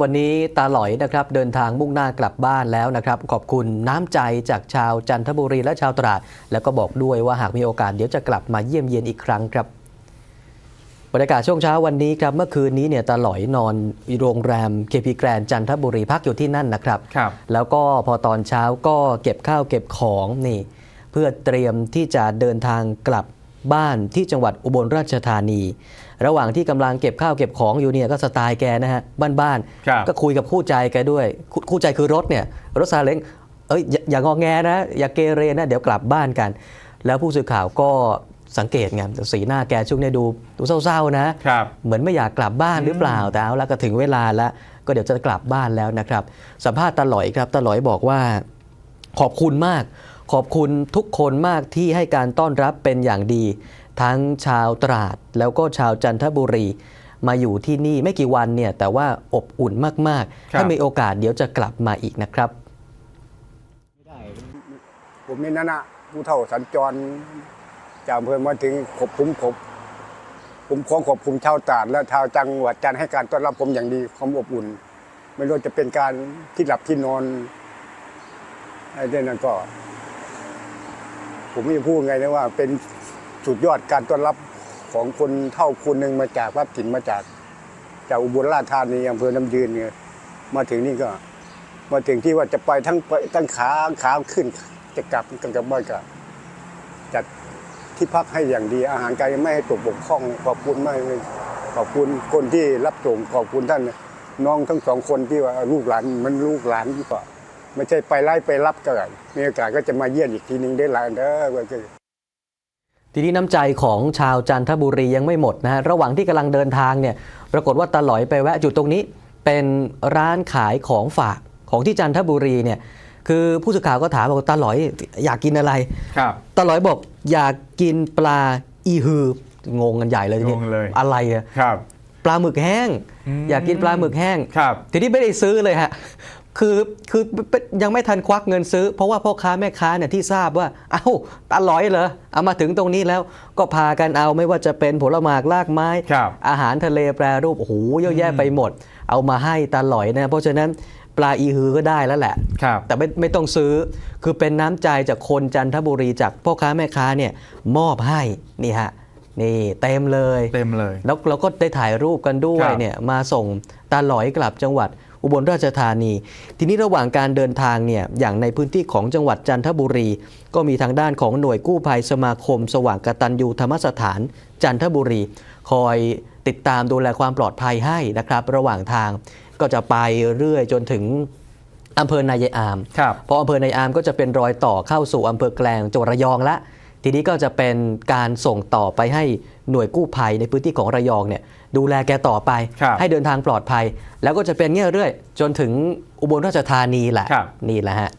วันนี้ตาหลอยนะครับเดินทางมุ่งหน้ากลับบ้านแล้วนะครับ ขอบคุณน้ำใจจากชาวจันทบุรีและชาวตราด แล้วก็บอกด้วยว่าหากมีโอกาสเดี๋ยวจะกลับมาเยี่ยมเยียนอีกครั้งครับบรรยากาศช่วงเช้าวันนี้ครับเมื่อคืนนี้เนี่ยตาหลอยนอนโรงแรมเคพีแกรนจันทบุรีพักอยู่ที่นั่นนะครับครับ แล้วก็พอตอนเช้าก็เก็บข้าวเก็บของนี่ เพื่อเตรียมที่จะเดินทางกลับ บ้านที่จังหวัดอุบลราชธานี ระหว่างที่กำลังเก็บข้าวเก็บของอยู่เนี่ยก็สไตล์แกนะฮะบ้านครับๆก็คุยกับคู่ใจแกด้วยคู่คู่ใจคือรถเนี่ยรถซาเล้งเอ้ยอย่าอย่างอแงนะ อย่าเกเรนะ เดี๋ยวกลับบ้านกัน แล้วผู้สื่อข่าวก็สังเกตไงสีหน้าแกช่วงนี้ดูดูเศร้าๆนะครับเหมือนไม่อยากกลับบ้านหรือเปล่าแต่เอาละก็ถึงเวลาแล้ว ก็เดี๋ยวจะกลับบ้านแล้วนะครับ สัมภาษณ์ตาหลอยครับตาหลอยบอกว่าขอบคุณมาก ขอบคุณทุกคนมากที่ให้การต้อนรับเป็นอย่างดี ทั้งชาวตราดแล้วก็ชาวจันทบุรี มาอยู่ที่นี่ไม่กี่วันเนี่ยแต่ว่าอบอุ่นมากๆครับถ้ามีโอกาสเดี๋ยวจะกลับมาอีกนะครับผมนี่นั่นนะผู้เฒ่าสัญจรจากอำเภอมาถึงขบผมขบผมขอขอบคุณชาวตราดและชาวจังหวัดจันทร์ให้การต้อนรับผมอย่างดีความอบอุ่น ไม่ว่าจะเป็นการที่หลับที่นอนอะไรเรื่องนั้นก็ ผมไม่พูดไงนะว่า เป็นสุดยอดการต้อนรับของคนเท่าคนหนึ่งมาจากวัดถิ่นมาจาก จากอุบลราชธานีอำเภอน้ำยืนเนี่ยมาถึงนี่ก็ มาถึงที่ว่าจะไปทั้งไปทั้งขาขาขึ้น จะกลับกันกลับบ้านก็จัดที่พักให้อย่างดีอาหารการไม่ให้ตกบกพร่องขอบคุณมากเลยขอบคุณคนที่รับส่งขอบคุณท่าน น้องทั้งสองคนที่ว่าลูกหลานมันลูกหลานก็ ไม่ใช่ไปไล่ไปรับก็มีโอกาสก็จะมาเยี่ยมอีกทีหนึงได้หลานเด้อก็คือทีนี้น้ำใจของชาวจันทบุรียังไม่หมดนะฮะระหว่างที่กำลังเดินทางเนี่ยปรากฏว่าตาหลอยไปแวะจุดตรงนี้ เป็นร้านขายของฝากของที่จันทบุรีเนี่ยคือผู้สื่อข่าวก็ถามบอกว่าตาหลอยอยากกินอะไรครับตาหลอยบอกอยากกินปลาอีฮืองงกันใหญ่เลยทีนี้งงเลย อะไรอะครับปลาหมึกแห้งอืมอยากกินปลาหมึกแห้งครับทีนี้ไม่ได้ซื้อเลยฮะ คือคือยังไม่ทันควักเงินซื้อ เพราะว่าพ่อค้าแม่ค้าเนี่ยที่ทราบว่า เอ้าตาหลอยเหรอเอามาถึงตรงนี้แล้วก็พากันเอาไม่ว่าจะเป็นผลหมากลากไม้ครับอาหารทะเลแปรรูปโอ้โหเยอะแยะไปหมด เอามาให้ตาหลอยนะเพราะฉะนั้นปลาอีฮือก็ได้แล้วแหละครับแต่ไม่ไม่ต้องซื้อ คือเป็นน้ำใจจากคนจันทบุรีจากพ่อค้าแม่ค้าเนี่ยมอบให้นี่ฮะนี่เต็มเลยเต็มเลย แล้วเราก็ได้ถ่ายรูปกันด้วคยรับเนี่ยมาส่งตาหลอยกลับจังหวัด อุบลราชธานี ทีนี้ระหว่างการเดินทางเนี่ยอย่างในพื้นที่ของจังหวัดจันทบุรี ก็มีทางด้านของหน่วยกู้ภัยสมาคม สว่างกตัญญูธรรมสถาน จันทบุรี คอยติดตามดูแลความปลอดภัยให้นะครับ ระหว่างทางก็จะไปเรื่อยจนถึงอำเภอนายายอามครับพออำเภอนายอามก็จะเป็นรอยต่อเข้าสู่อำเภอแกลงจังหวัดระยองละ ทีนี้ก็จะเป็นการส่งต่อไปให้หน่วยกู้ภัยในพื้นที่ของระยองเนี่ยดูแลแกต่อไป ครับให้เดินทางปลอดภัย แล้วก็จะเป็นเงี้ยเรื่อยจนถึงอุบลราชธานีแหละ ครับ นี่แหละฮะ